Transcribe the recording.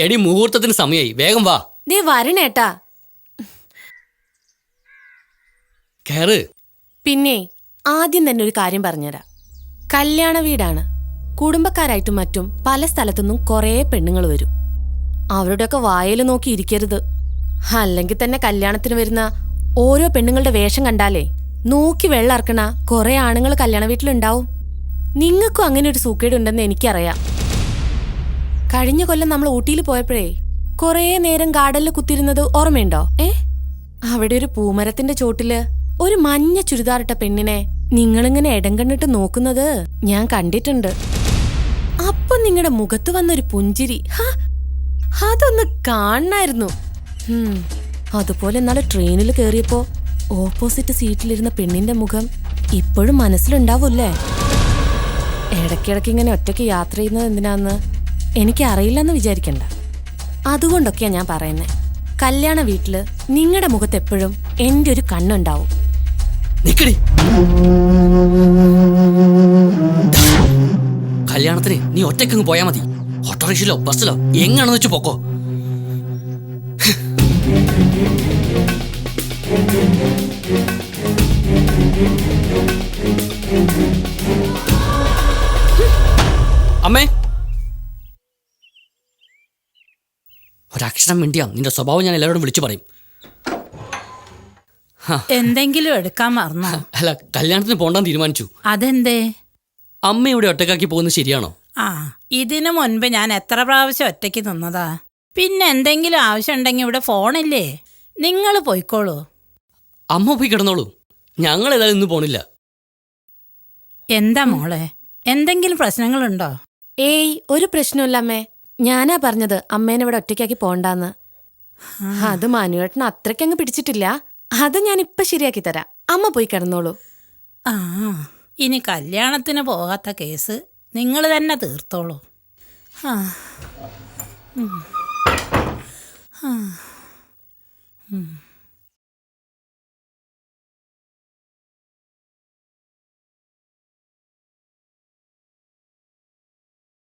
എടി മുഹൂർത്തത്തിന് സമയായി. വേഗം വാ. നീ വരണേട്ടാ കേറ്. പിന്നെ ആദ്യം തന്നെ ഒരു കാര്യം പറഞ്ഞുതരാം. കല്യാണ വീടാണ്. കുടുംബക്കാരായിട്ടും മറ്റും പല സ്ഥലത്തുനിന്നും കുറേ പെണ്ണുങ്ങൾ വരും. അവരുടെയൊക്കെ വായൽ നോക്കി ഇരിക്കരുത്. അല്ലെങ്കിൽ തന്നെ കല്യാണത്തിന് വരുന്ന ഓരോ പെണ്ണുങ്ങളുടെ വേഷം കണ്ടാലേ നോക്കി വെള്ളർക്കണ കുറെ ആണുങ്ങൾ കല്യാണ വീട്ടിലുണ്ടാവും. നിങ്ങൾക്കും അങ്ങനെ ഒരു സൂക്കേടുണ്ടെന്ന് എനിക്കറിയാം. കഴിഞ്ഞ കൊല്ലം നമ്മൾ ഊട്ടിയിൽ പോയപ്പോഴേ കുറേ നേരം ഗാർഡനിൽ കുത്തിരുന്നത് ഓർമ്മയുണ്ടോ? ഏ? അവിടെ ഒരു പൂമരത്തിന്റെ ചോട്ടിൽ ഒരു മഞ്ഞ ചുരിദാറിട്ട പെണ്ണിനെ നിങ്ങളിങ്ങനെ ഇടം കണ്ടിട്ട് നോക്കുന്നത് ഞാൻ കണ്ടിട്ടുണ്ട്. അപ്പൊ നിങ്ങളുടെ മുഖത്ത് വന്നൊരു പുഞ്ചിരി. അതൊന്ന് കാണണായിരുന്നു. അതുപോലെ ഇന്നാളെ ട്രെയിനിൽ കയറിയപ്പോ ഓപ്പോസിറ്റ് സീറ്റിലിരുന്ന പെണ്ണിന്റെ മുഖം ഇപ്പോഴും മനസ്സിലുണ്ടാവൂല്ലേ? ഇടയ്ക്കിടയ്ക്ക് ഇങ്ങനെ ഒറ്റയ്ക്ക് യാത്ര ചെയ്യുന്നത് എന്തിനാന്ന്? എനിക്ക് അറിയില്ലെന്ന് വിചാരിക്കണ്ട. അതുകൊണ്ടൊക്കെയാ ഞാൻ പറയുന്നത് കല്യാണ വീട്ടിൽ നിങ്ങളുടെ മുഖത്ത് എപ്പോഴും എന്റെ ഒരു കണ്ണുണ്ടാവും കല്യാണത്തിന് നീ ഒറ്റക്കങ്ങ് പോയാ മതി. ഓട്ടോറിക്ഷയിലോ ബസ്സിലോ എങ്ങാണെന്ന് വെച്ച് പോക്കോ. അമ്മേ. ഒരക്ഷരം മിണ്ടിയാ നിന്റെ സ്വഭാവം ഞാൻ എല്ലാവരോടും വിളിച്ചു പറയും. എന്തെങ്കിലും എടുക്കാൻ മറന്നോ? അല്ല കല്യാണത്തിന് പോണ്ടാൻ തീരുമാനിച്ചു. അതെന്തേ? അമ്മ ഇവിടെ ഒറ്റക്കാക്കി പോകുന്നത് ശരിയാണോ? ആ ഇതിനു മുൻപ് ഞാൻ എത്ര പ്രാവശ്യം ഒറ്റയ്ക്ക് നിന്നതാ? പിന്നെ എന്തെങ്കിലും ആവശ്യം ഉണ്ടെങ്കിൽ ഇവിടെ ഫോണില്ലേ? നിങ്ങൾ പോയിക്കോളൂ. അമ്മ പോയി കിടന്നോളൂ. ഞങ്ങൾ ഏതായാലും ഇന്ന് പോണില്ല. എന്താ മോളെ? എന്തെങ്കിലും പ്രശ്നങ്ങളുണ്ടോ? ഏയ് ഒരു പ്രശ്നമില്ല അമ്മേ. ഞാനാ പറഞ്ഞത് അമ്മേനെ ഇവിടെ ഒറ്റയ്ക്കാക്കി പോണ്ടാന്ന്. അത് മനുവേട്ടന് അത്രയ്ക്കങ്ങ് പിടിച്ചിട്ടില്ല. അത് ഞാൻ ഇപ്പൊ ശരിയാക്കി തരാം. അമ്മ പോയി കിടന്നോളൂ. ആ ഇനി കല്യാണത്തിന് പോകാത്ത കേസ് നിങ്ങൾ തന്നെ തീർത്തോളൂ. ആ